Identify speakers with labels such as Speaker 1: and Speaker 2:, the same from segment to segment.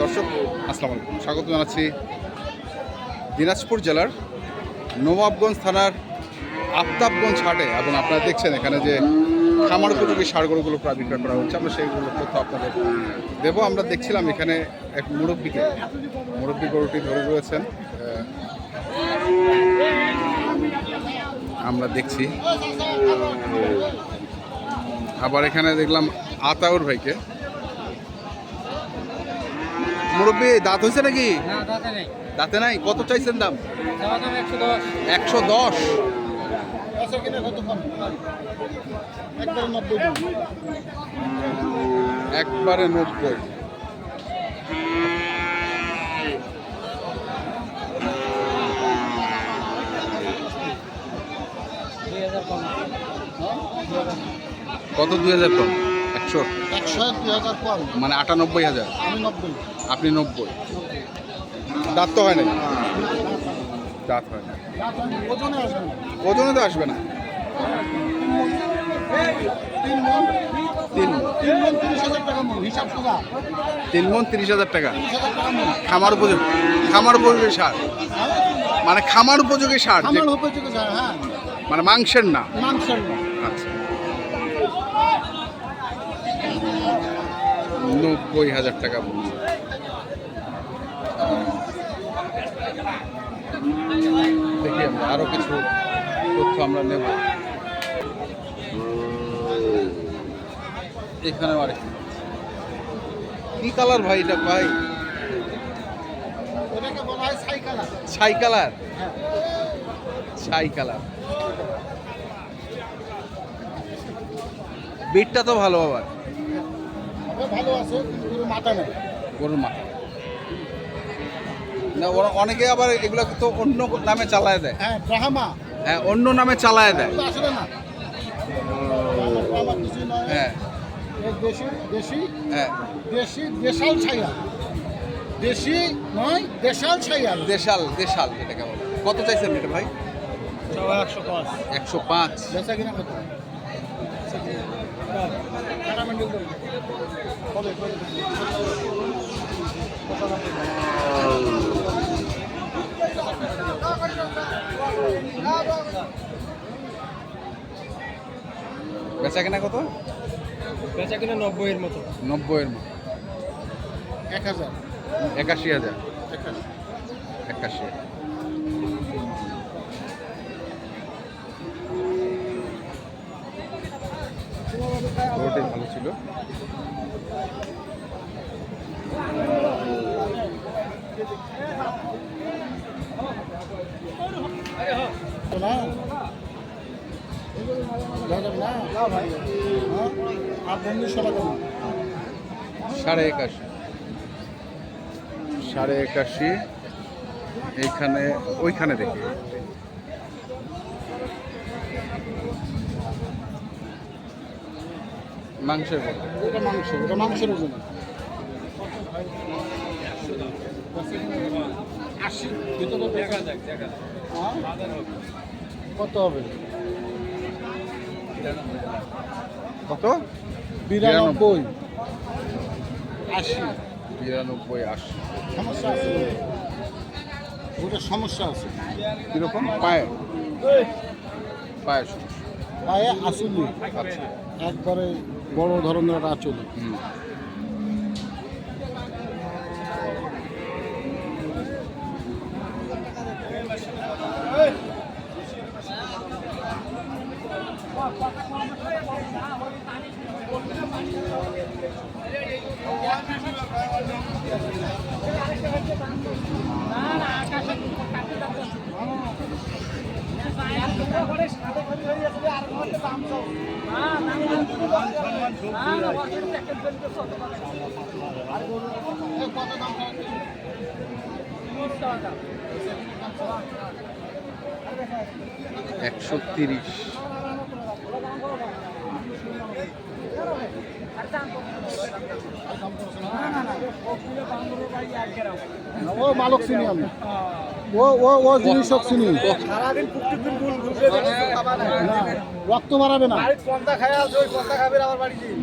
Speaker 1: দর্শক, আসসালামু আলাইকুম। স্বাগত জানাচ্ছি দিনাজপুর জেলার নবাবগঞ্জ থানার আফতাবগঞ্জ হাটে। এবং আপনারা দেখছেন এখানে যে খামার উপযোগী সার গরুগুলো প্রায় বিক্রয় করা হচ্ছে। আমরা সেইগুলো তথ্য আপনাদের দেবো। আমরা দেখছিলাম এখানে এক মুরব্বীকে, মুরব্বী গরুটি ধরে রয়েছেন আহ, আমরা দেখছি। আবার এখানে দেখলাম আতাউর ভাইকে। মুরব্বী দাঁত হয়েছে নাকি? দাঁতে নাই। কত চাইছেন দাম?
Speaker 2: একশো দশ।
Speaker 1: একশো দশ? একবারে নব্বই। কত দুই হাজার কম একশো?
Speaker 3: একশো দুই হাজার কম।
Speaker 1: মানে আটানব্বই হাজার?
Speaker 3: আমি নব্বই।
Speaker 1: আপনি নব্বই? দাঁত তো হয় না দাঁত হয় না।
Speaker 3: ওজনে
Speaker 1: তো আসবে না?
Speaker 3: তিন মন তিরিশ হাজার টাকা
Speaker 1: খামার উপযোগী খামার উপযোগী সার? মানে খামার উপযোগী সার
Speaker 3: হ্যাঁ।
Speaker 1: মানে মাংসের না?
Speaker 3: মাংসের না।
Speaker 1: নব্বই হাজার টাকা বলছে। দেখি আমরা আরও কিছু তথ্য আমরা নেব। এখানে আরে কি কালার ভাই এটা ভাই? ছাই কালার। ছাই কালার? বিটটা তো ভালো আবার
Speaker 3: ভালো আছে কিন্তু কোনো মাথা নেই।
Speaker 1: গরুর মাথা। না ওরা অনেকে আবার এগুলো তো অন্য নামে চালায় দেয়।
Speaker 3: হ্যাঁ
Speaker 1: হ্যাঁ অন্য নামে চালায় দেয়।
Speaker 3: আসলে না।
Speaker 1: হ্যাঁ।
Speaker 3: দেশি দেশি
Speaker 1: হ্যাঁ।
Speaker 3: দেশি দেশাল ছাইয়া। দেশি নয় দেশাল ছাইয়া।
Speaker 1: দেশাল দেশাল যেটাকে বলে। কত চাইছেন এটা ভাই?
Speaker 3: একশো পাঁচ।
Speaker 1: একশো পাঁচ।
Speaker 3: বেচা কিনা কত?
Speaker 1: বেচা কেনা কত?
Speaker 2: বেচা কিনা নব্বইয়ের মতো।
Speaker 1: নব্বইয়ের মতো।
Speaker 3: এক হাজার।
Speaker 1: একাশি হাজার।
Speaker 3: একাশি।
Speaker 1: ছিল। সাড়ে একাশি সাড়ে একাশি এইখানে ওইখানে দেখি মাংসের বলে
Speaker 3: ওটা মাংস ওটা মাংসের ওজন। আশি ভিতরে হ্যাঁ? কত হবে?
Speaker 1: কত?
Speaker 3: বিরানব্বই। আশি।
Speaker 1: বিরানব্বই আশি।
Speaker 3: সমস্যা আছে? ওটা সমস্যা আছে।
Speaker 1: কীরকম? পায়ে? পায়ের সমস্যা।
Speaker 3: পায়ে আসুলি
Speaker 1: আচ্ছা।
Speaker 3: একবারে বড় ধরনের একটা আচলি
Speaker 1: হুম একশো তিরিশ।
Speaker 3: ও মালক চিনি আমি ও ও ও জিনিস সব চিনি। না, রক্ত বাড়াবে না।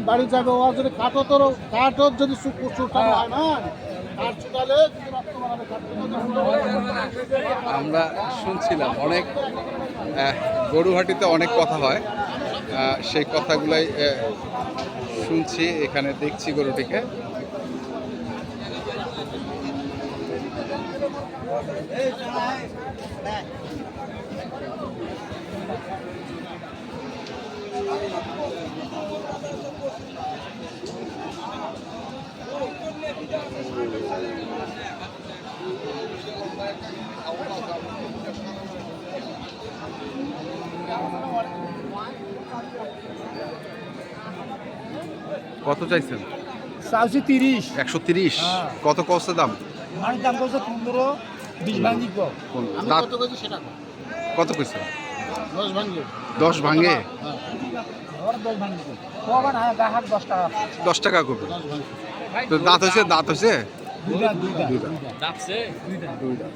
Speaker 3: বাড়ি যাবে ও যদি কাটো তোর কাটো যদি হয় না
Speaker 1: আমরা শুনছিলাম অনেক গরুহাটিতে অনেক কথা হয়। সেই কথাগুলাই শুনছি এখানে দেখছি গরুটিকে। কত চাইছেন?
Speaker 3: চাইছি তিরিশ।
Speaker 1: একশো তিরিশ।
Speaker 3: হ্যাঁ।
Speaker 1: কত কষ্ট দাম?
Speaker 3: দাম করছে পনেরো।
Speaker 1: দাঁত-
Speaker 3: কত
Speaker 1: কইছে
Speaker 3: দশ
Speaker 1: ভাঙে
Speaker 3: হ্যাঁ। দশ হ্যাঁ দশ টাকা।
Speaker 1: দশ টাকা করবে তো দাঁত হয়েছে দাঁত হয়েছে
Speaker 3: দুইটা।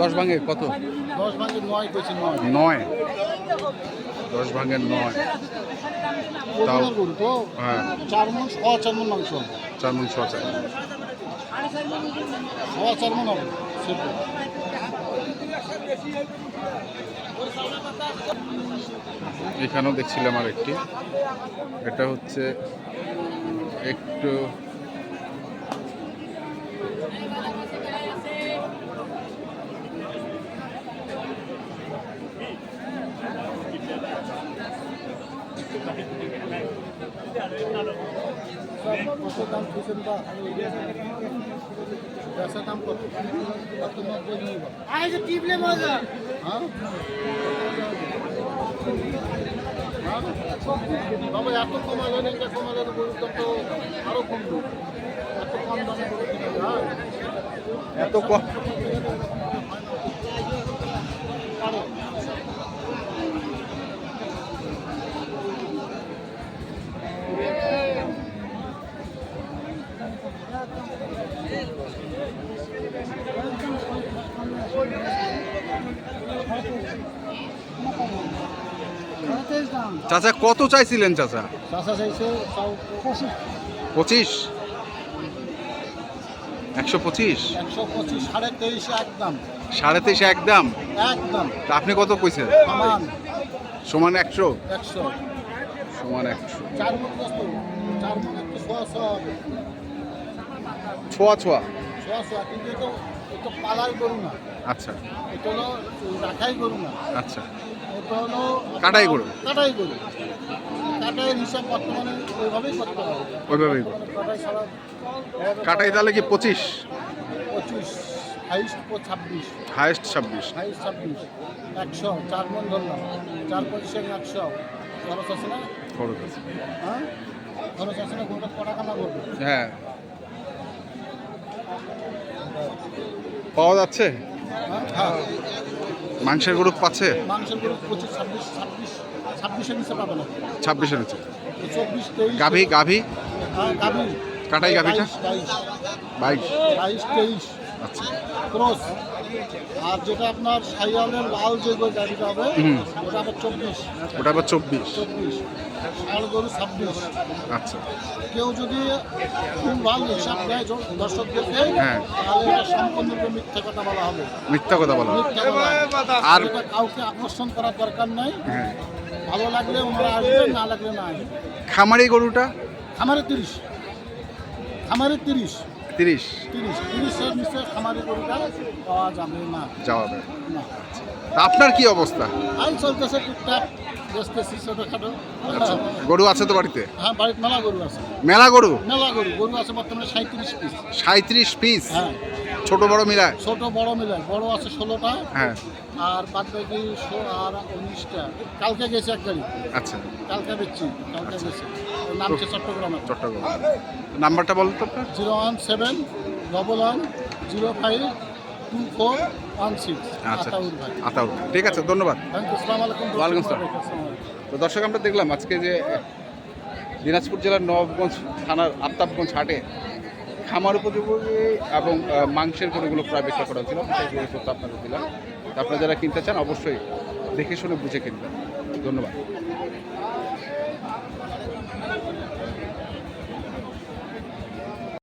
Speaker 1: দশ ভাঙে কত?
Speaker 3: দশ ভাঙ্গি নয় কইছে নয়।
Speaker 1: নয়। দশ ভাঙের নয়। তাও হ্যাঁ।
Speaker 3: চার মন সোয়া চার মন মাংস।
Speaker 1: চার মন ছ চার
Speaker 3: সোয়া চার মন হবে।
Speaker 1: এখানেও দেখছিলাম আর একটি এটা হচ্ছে একটু
Speaker 3: কত দাম কত কত নব্বই নিয়ে বা হ্যাঁ হ্যাঁ? তবে এত কমালেন এটা কমালেন তো গরুর দাম তো আরও কমবে এত কম দামে
Speaker 1: এত কম চাচা কত চাইছিলেন চাচা?
Speaker 3: চাইছে পঁচিশ।
Speaker 1: একশো পঁচিশ?
Speaker 3: একশো পঁচিশ সাড়ে তেইশে একদম।
Speaker 1: সাড়ে তেইশে একদম? আপনি কত কইছেন?
Speaker 3: সমান।
Speaker 1: সমান একশো?
Speaker 3: একশো।
Speaker 1: সমান একশো। ছোয়া ছোয়া।
Speaker 3: কিন্তু এটা পালার গরু না।
Speaker 1: আচ্ছা।
Speaker 3: এটা হলো রাখাই গরু না।
Speaker 1: আচ্ছা।
Speaker 3: এটা হলো
Speaker 1: কাটাই গরু।
Speaker 3: কাটাই গরু। কাটাইয়ের হিসাব বর্তমানে ওইভাবেই করতে হবে।
Speaker 1: ওইভাবেই
Speaker 3: কাটাই
Speaker 1: কাটাই তাহলে কি পঁচিশ?
Speaker 3: পঁচিশ হাইস্ট ছাব্বিশ।
Speaker 1: হায়েস্ট ছাব্বিশ।
Speaker 3: হাইস্ট ছাব্বিশ। একশো চার মন ধরলাম। চার পঁচিশে একশো। খরচ আছে না?
Speaker 1: খরচ আছে।
Speaker 3: হ্যাঁ? খরচ আছে না কটা কানা করবে
Speaker 1: হ্যাঁ। পাওয়া যাচ্ছে? মাংসের গ্রুপ পাচ্ছে?
Speaker 3: ছাব্বিশের নিচে
Speaker 1: গাভী গাভী? কাটাই গাভীটা?
Speaker 3: বাইশ
Speaker 1: বাইশ।
Speaker 3: তেইশ।
Speaker 1: আচ্ছা।
Speaker 3: আর যেটা আপনার সাইয়ালের লাল যে গাড়িটা হবে ওটা আবার চব্বিশ।
Speaker 1: ওটা আবার চব্বিশ।
Speaker 3: চব্বিশ। গরু ছাব্বিশ।
Speaker 1: আচ্ছা।
Speaker 3: কেউ যদি ভুল হিসাব দেয় দর্শকদেরকে
Speaker 1: হ্যাঁ।
Speaker 3: তাহলে এটা সম্পূর্ণরূপে মিথ্যা কথা বলা হবে।
Speaker 1: মিথ্যা কথা বলা হয়। আর
Speaker 3: কাউকে আকর্ষণ করার দরকার নাই।
Speaker 1: হ্যাঁ।
Speaker 3: ভালো লাগলে ওনারা না লাগলে না
Speaker 1: খামারি গরুটা?
Speaker 3: খামারে তিরিশ। খামারে তিরিশ।
Speaker 1: তিরিশ।
Speaker 3: তিরিশ। তিরিশের নিচে খামারে গরুটা পাওয়া যাবে না।
Speaker 1: তা আপনার কি অবস্থা?
Speaker 3: আই চলতেছে টুকটাক বেচতেছি ছোটোখাটো।
Speaker 1: আচ্ছা গরু আছে তো বাড়িতে?
Speaker 3: হ্যাঁ বাড়িতে মেলা গরু আছে।
Speaker 1: মেলা গরু?
Speaker 3: মেলা গরু গরু আছে বর্তমানে সাঁত্রিশ পিস।
Speaker 1: সাঁত্রিশ পিস?
Speaker 3: হ্যাঁ।
Speaker 1: ছোট বড় মিলায়?
Speaker 3: ছোট বড় মিলে বড় আছে ষোলোটা।
Speaker 1: হ্যাঁ।
Speaker 3: আর বাদ বাকি আর উনিশটা। কালকে গেছে এক গাড়ি।
Speaker 1: আচ্ছা।
Speaker 3: কালকে বেচছি কালকে গেছে। ওর নাম চট্টগ্রামে?
Speaker 1: চট্টগ্রাম। নাম্বারটা বলুন তো আপনার।
Speaker 3: Zero one seven double one zero five two four one six.
Speaker 1: আচ্ছা।
Speaker 3: আতাউর
Speaker 1: ঠিক আছে ধন্যবাদ। ওয়ালাইকুম আসসালাম। তো দর্শক আমরা দেখলাম আজকে যে দিনাজপুর জেলার নবাবগঞ্জ থানার আফতাবগঞ্জ হাটে খামার উপযোগী এবং মাংসের গরুগুলো প্রায় বিক্রি করা হচ্ছিল সেই তথ্য আপনাদের দিলাম। আপনারা যারা কিনতে চান অবশ্যই দেখে শুনে বুঝে কিনবেন। ধন্যবাদ।